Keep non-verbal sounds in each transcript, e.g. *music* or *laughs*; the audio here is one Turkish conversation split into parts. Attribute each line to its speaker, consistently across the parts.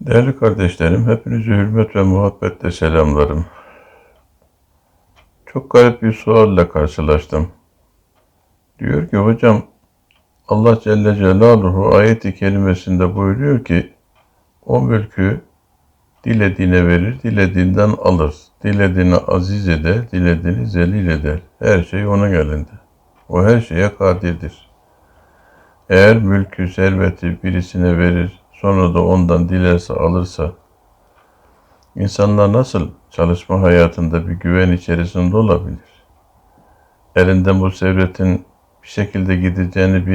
Speaker 1: Değerli kardeşlerim, hepinizi hürmet ve muhabbetle selamlarım. Çok garip bir sualle karşılaştım. Diyor ki hocam, Allah Celle Celaluhu ayeti kelimesinde buyuruyor ki, o mülkü dilediğine verir, dilediğinden alır. Dilediğini aziz eder, dilediğini zelil eder. Her şey onun elinde. O her şeye kadirdir. Eğer mülkü, serveti birisine verir, sonra da ondan dilerse alırsa, insanlar nasıl çalışma hayatında bir güven içerisinde olabilir? Elinden bu servetin bir şekilde gideceğini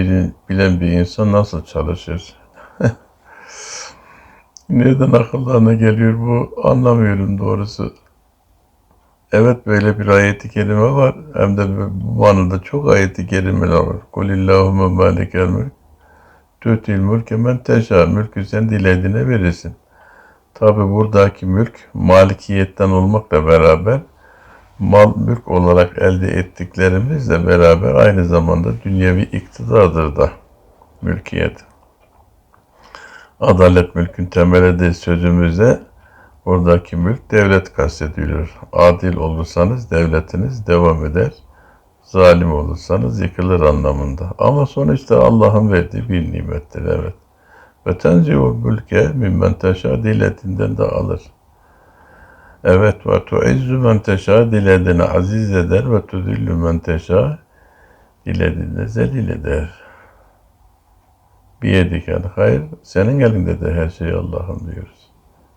Speaker 1: bilen bir insan nasıl çalışır? *laughs* Nereden akıllarına geliyor bu anlamıyorum doğrusu. Evet böyle bir ayeti kerime var. Hem de bu manada çok ayeti kerimeler var. Kulillahümme malikel mülk. Tü'til mülke men teşâ. Mülkü sen dilediğine verirsin. Tabi buradaki mülk malikiyetten olmakla beraber mal mülk olarak elde ettiklerimizle beraber aynı zamanda dünyevi iktidardır da mülkiyet. Adalet mülkün temelidir sözümüzde buradaki mülk devlet kastediliyor. Adil olursanız devletiniz devam eder. Zalim olursanız yıkılır anlamında. Ama sonuçta Allah'ın verdiği bir nimettir evet. Ve tenzihu mülke mimmen teşâ dilediğinden de alır. Evet ve tuizzu men teşâ dilediğini aziz eder ve tudillu men teşâ dilediğini zelil eder. Biyedikel hayır, senin elinde de her şey Allah'ım diyoruz.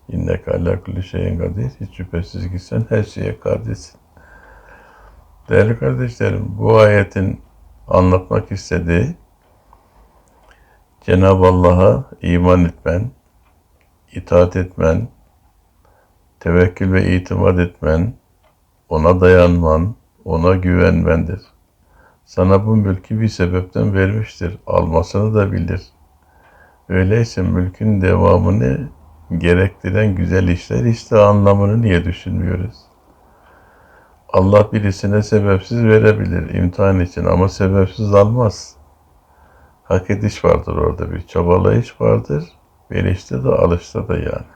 Speaker 1: İnneke ala kulli şeyin kadir. Hiç şüphesiz ki sen her şeye kadirsin. Değerli kardeşlerim, bu ayetin anlatmak istediği Cenab-ı Allah'a iman etmen, itaat etmen, tevekkül ve itimat etmen, ona dayanman, ona güvenmendir. Sana bu mülkü bir sebepten vermiştir. Almasını da bilir. Öyleyse mülkün devamını gerektiren güzel işler işte anlamını niye düşünmüyoruz? Allah birisine sebepsiz verebilir imtihan için ama sebepsiz almaz. Hak ediş vardır orada bir çabalayış vardır. Verişte de alışta da yani.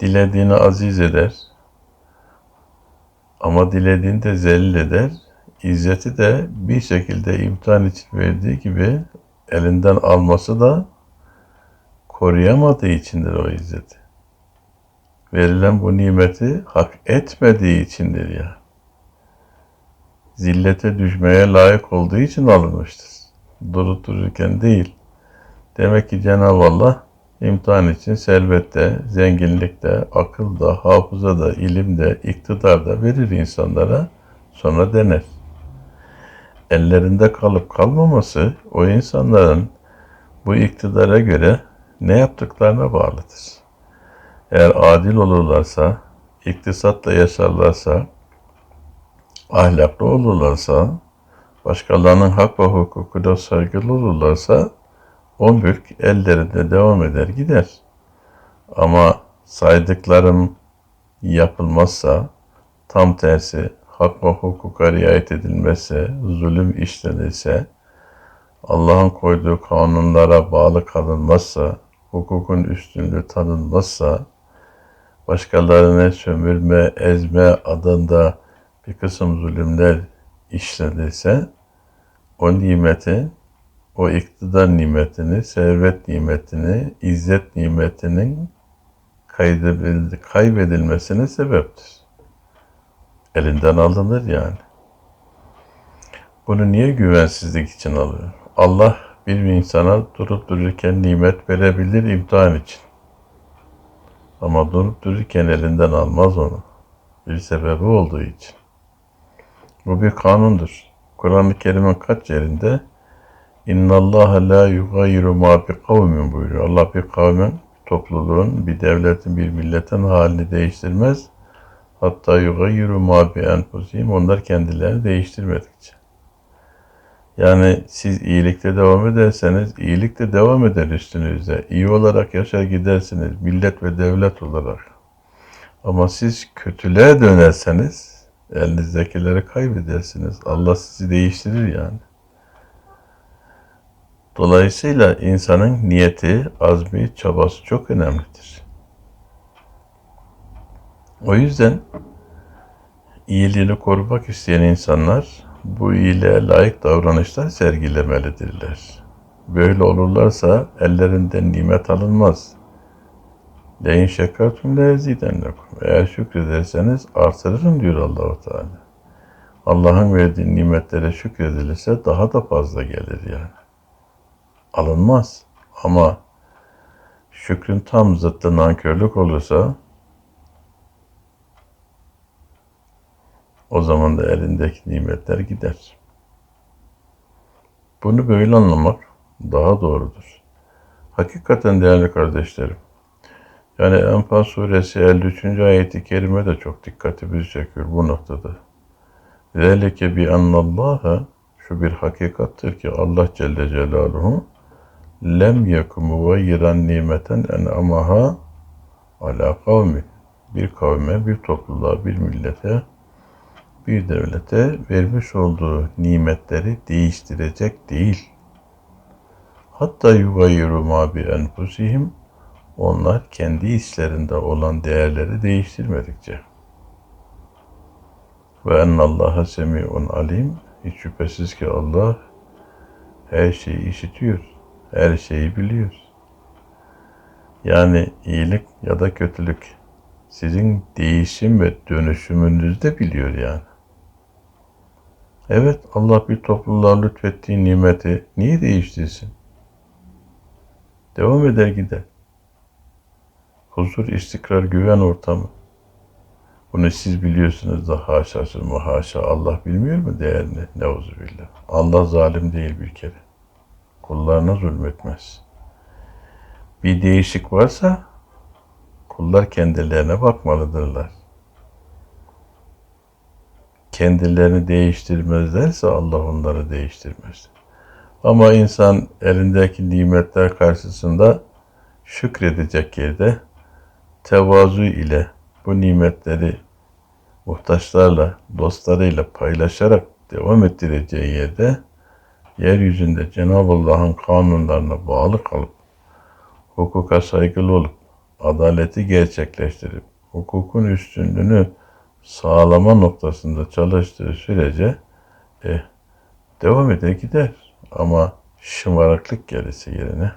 Speaker 1: Dilediğini aziz eder. Ama dilediğini de zelil eder. İzzeti de bir şekilde imtihan için verdiği gibi elinden alması da koruyamadığı içindir o izzeti. Verilen bu nimeti hak etmediği içindir ya. Zillete düşmeye layık olduğu için alınmıştır. Durup dururken değil. Demek ki Cenab-ı Allah imtihan için servette, zenginlikte, akılda, hafızada, ilimde, iktidarda verir insanlara sonra dener. Ellerinde kalıp kalmaması o insanların bu iktidara göre ne yaptıklarına bağlıdır. Eğer adil olurlarsa, iktisatla yaşarlarsa, ahlaklı olurlarsa, başkalarının hak ve hukukuna saygılı olurlarsa, o mülk ellerinde devam eder gider. Ama saydıklarım yapılmazsa, tam tersi hak ve hukuka riayet edilmezse, zulüm işlenirse, Allah'ın koyduğu kanunlara bağlı kalınmazsa, hukukun üstünlüğü tanınmazsa, başkalarını sömürme, ezme adında bir kısım zulümler işlenirse, o nimeti, o iktidar nimetini, servet nimetini, izzet nimetinin kaybedilmesine sebeptir. Elinden alınır yani. Bunu niye güvensizlik için alıyor? Allah bir insana durup dururken nimet verebilir imtihan için. Ama durup dururken elinden almaz onu. Bir sebebi olduğu için. Bu bir kanundur. Kur'an-ı Kerim'in kaç yerinde İnna Allah la yugayyiru ma bi kavmin buyuruyor. Allah bir kavmin, topluluğun, bir devletin, bir milletin halini değiştirmez. Hatta yugayyiru ma bi enfusihim. Onlar kendilerini değiştirmedikçe. Yani siz iyilikte devam ederseniz iyilik de devam eder üstünüzde. İyi olarak yaşar gidersiniz millet ve devlet olarak. Ama siz kötülüğe dönerseniz elinizdekileri kaybedersiniz. Allah sizi değiştirir yani. Dolayısıyla insanın niyeti, azmi, çabası çok önemlidir. O yüzden iyiliğini korumak isteyen insanlar bu iyiliğe layık davranışlar sergilemelidirler. Böyle olurlarsa ellerinden nimet alınmaz. Leyin şekertum lezidenlekum. Eğer şükrederseniz artırırım diyor Allahu Teala. Allah'ın verdiği nimetlere şükredilirse daha da fazla gelir yani. Alınmaz. Ama şükrün tam zıttı nankörlük olursa o zaman da elindeki nimetler gider. Bunu böyle anlamak daha doğrudur. Hakikaten değerli kardeşlerim, yani Enfal suresi 53. ayeti kerime de çok dikkatimizi çekiyor bu noktada. Zelike bi annallaha şu bir hakikattır ki Allah Celle Celaluhu lem yekum mugayyiran nimeten en amaha ala kavmi bir kavme, bir topluluğa, bir millete, bir devlete vermiş olduğu nimetleri değiştirecek değil. Hatta yugayyiru ma bi enfusihim onlar kendi içlerinde olan değerleri değiştirmedikçe. Ve ennallaha semi'un alim. Hiç şüphesiz ki Allah her şeyi işitiyor. Her şeyi biliyor. Yani iyilik ya da kötülük sizin değişim ve dönüşümünüzde biliyor yani. Evet Allah bir topluluğa lütfettiği nimeti niye değiştirsin? Devam eder gider. Huzur, istikrar, güven ortamı. Bunu siz biliyorsunuz da haşası mı haşa Allah bilmiyor mu değerini? Neuzubillah. Allah zalim değil bir kere. Kullarına zulmetmez. Bir değişik varsa kullar kendilerine bakmalıdırlar. Kendilerini değiştirmezlerse Allah onları değiştirmez. Ama insan elindeki nimetler karşısında şükredecek yerde tevazu ile bu nimetleri muhtaçlarla, dostlarıyla paylaşarak devam ettireceği yerde yeryüzünde Cenab-ı Allah'ın kanunlarına bağlı kalıp hukuka saygılı olup adaleti gerçekleştirip hukukun üstünlüğünü sağlama noktasında çalıştığı sürece e, devam eder gider. Ama şımarıklık gelirse yerine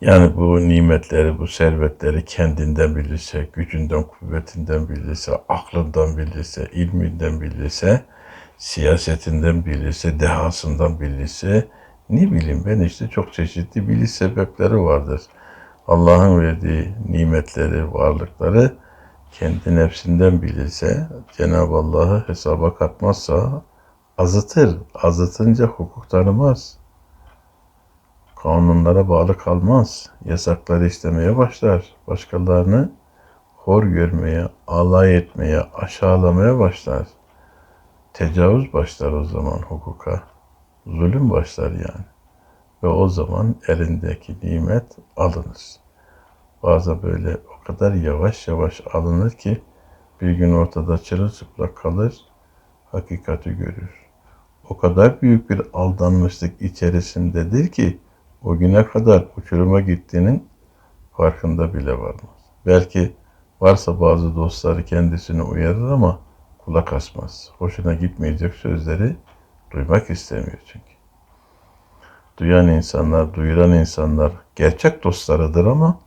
Speaker 1: yani bu nimetleri, bu servetleri kendinden bilirse, gücünden, kuvvetinden bilirse, aklından bilirse, ilminden bilirse, siyasetinden bilirse, dehasından bilirse, ne bileyim ben işte çok çeşitli biliş sebepleri vardır. Allah'ın verdiği nimetleri, varlıkları kendi nefsinden bilirse, Cenab-ı Allah'ı hesaba katmazsa azıtır. Azıtınca hukuk tanımaz kanunlara bağlı kalmaz. Yasakları istemeye başlar. Başkalarını hor görmeye, alay etmeye, aşağılamaya başlar. Tecavüz başlar o zaman hukuka. Zulüm başlar yani. Ve o zaman elindeki nimet alınır. Bazen böyle kadar yavaş yavaş alınır ki bir gün ortada çırılçıplak kalır, hakikati görür. O kadar büyük bir aldanmışlık içerisindedir ki o güne kadar uçuruma gittiğinin farkında bile varmaz. Belki varsa bazı dostları kendisini uyarır ama kulak asmaz. Hoşuna gitmeyecek sözleri duymak istemiyor çünkü. Duyan insanlar, duyuran insanlar gerçek dostlarıdır ama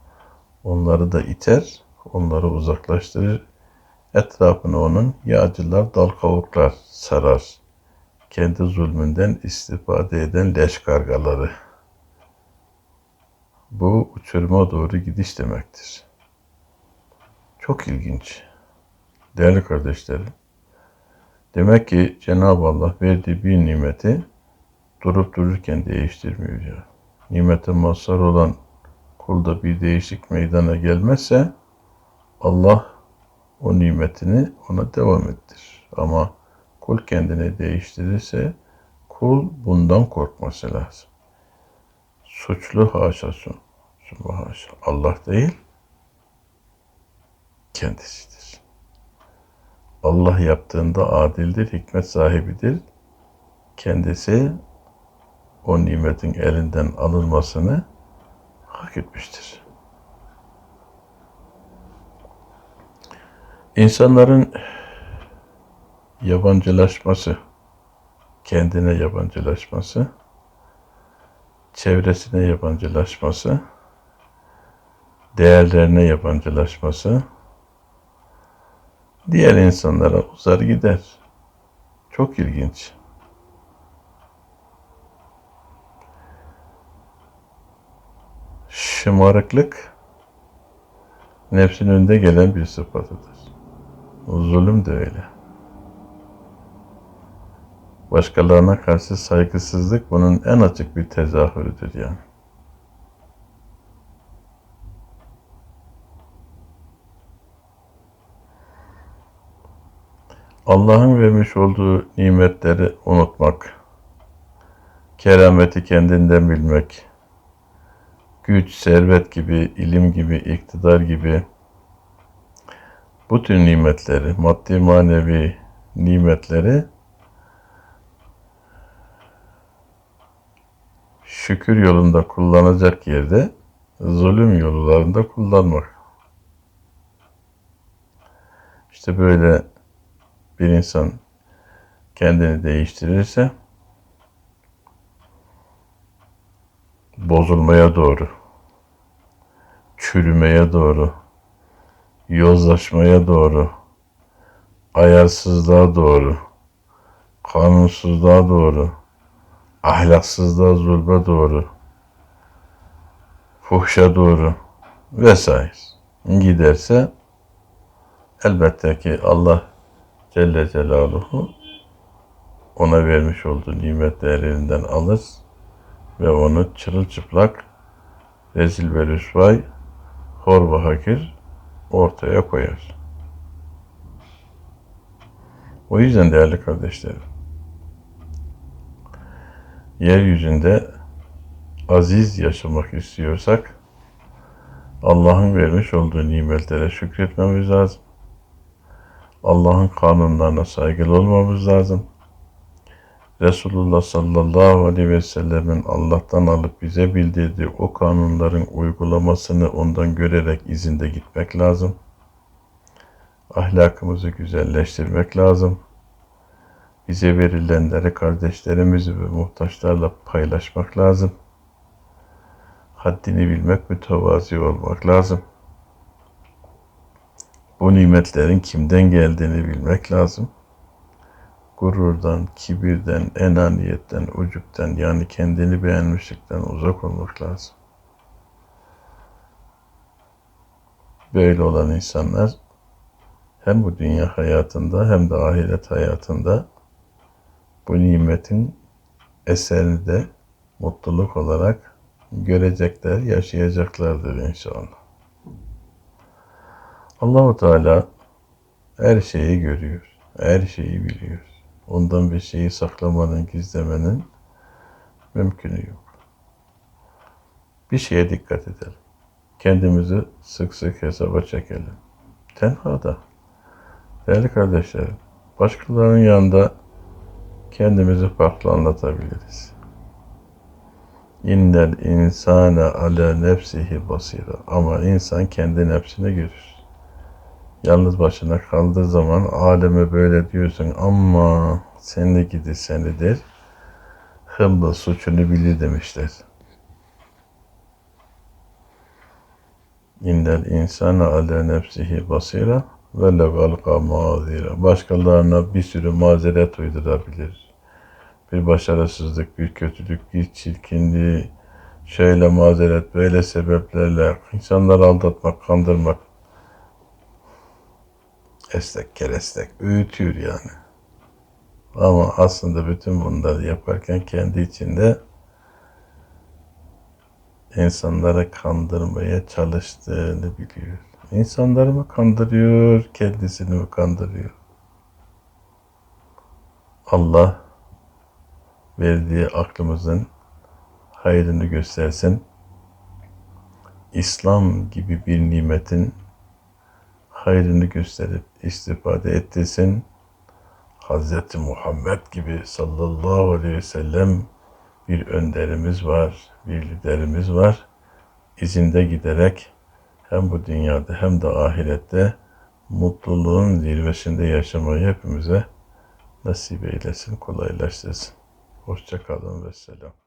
Speaker 1: onları da iter, onları uzaklaştırır. Etrafını onun yağcılar, dal kavuklar sarar. Kendi zulmünden istifade eden leş kargaları. Bu uçuruma doğru gidiş demektir. Çok ilginç. Değerli kardeşlerim, demek ki Cenab-ı Allah verdiği bir nimeti durup dururken değiştirmiyor. Nimete mazhar olan kulda bir değişik meydana gelmezse Allah o nimetini ona devam ettir. Ama kul kendini değiştirirse kul bundan korkması lazım. Suçlu haşasın. Haşa. Allah değil, kendisidir. Allah yaptığında adildir, hikmet sahibidir. Kendisi o nimetin elinden alınmasını etmiştir. İnsanların yabancılaşması, kendine yabancılaşması, çevresine yabancılaşması, değerlerine yabancılaşması, diğer insanlara uzar gider. Çok ilginç. Şımarıklık nefsin önünde gelen bir sıfatıdır. Zulüm de öyle. Başkalarına karşı saygısızlık bunun en açık bir tezahürüdür yani. Allah'ın vermiş olduğu nimetleri unutmak, kerameti kendinden bilmek, güç, servet gibi, ilim gibi, iktidar gibi bu tür nimetleri, maddi manevi nimetleri şükür yolunda kullanacak yerde zulüm yollarında kullanmak. İşte böyle bir insan kendini değiştirirse bozulmaya doğru, çürümeye doğru, yozlaşmaya doğru, ayarsızlığa doğru, kanunsuzluğa doğru, ahlaksızlığa, zulme doğru, fuhşa doğru vesaire. Giderse elbette ki Allah Celle Celaluhu ona vermiş olduğu nimetleri elinden alır ve onu çırılçıplak rezil ve rüsvay hor ve hakir ortaya koyar. O yüzden değerli kardeşlerim, yeryüzünde aziz yaşamak istiyorsak Allah'ın vermiş olduğu nimetlere şükretmemiz lazım. Allah'ın kanunlarına saygılı olmamız lazım. Resulullah sallallahu aleyhi ve sellemin Allah'tan alıp bize bildirdiği o kanunların uygulamasını ondan görerek izinde gitmek lazım. Ahlakımızı güzelleştirmek lazım. Bize verilenleri kardeşlerimizi ve muhtaçlarla paylaşmak lazım. Haddini bilmek, mütevazi olmak lazım. Bu nimetlerin kimden geldiğini bilmek lazım. Gururdan, kibirden, enaniyetten, ucupten yani kendini beğenmişlikten uzak olmak lazım. Böyle olan insanlar hem bu dünya hayatında hem de ahiret hayatında bu nimetin eserini de mutluluk olarak görecekler, yaşayacaklardır inşallah. Allahu Teala her şeyi görüyor, her şeyi biliyor. Ondan bir şeyi saklamanın, gizlemenin mümkünü yok. Bir şeye dikkat edelim. Kendimizi sık sık hesaba çekelim. Tenhada. Değerli kardeşlerim, başkalarının yanında kendimizi farklı anlatabiliriz. İnnel insane ala nefsihi basira. Ama insan kendi nefsini görür. Yalnız başına kaldığı zaman aleme böyle diyorsun ama seni gidi senidir. Hımbıl suçunu bilir demişler. İnnel insane ala nefsihi basira ve levalqa mazira. Başkalarına bir sürü mazeret uydurabilir. Bir başarısızlık, bir kötülük, bir çirkinliği, şöyle mazeret, böyle sebeplerle insanları aldatmak, kandırmak, estek kerestek öğütüyor yani. Ama aslında bütün bunları yaparken kendi içinde insanları kandırmaya çalıştığını biliyor. İnsanları mı kandırıyor, kendisini mi kandırıyor? Allah verdiği aklımızın hayrını göstersin. İslam gibi bir nimetin hayrını gösterip istifade ettirsin. Hz. Muhammed gibi sallallahu aleyhi ve sellem bir önderimiz var, bir liderimiz var. İzinde giderek hem bu dünyada hem de ahirette mutluluğun zirvesinde yaşamayı hepimize nasip eylesin, kolaylaştırsın. Hoşça kalın ve selam.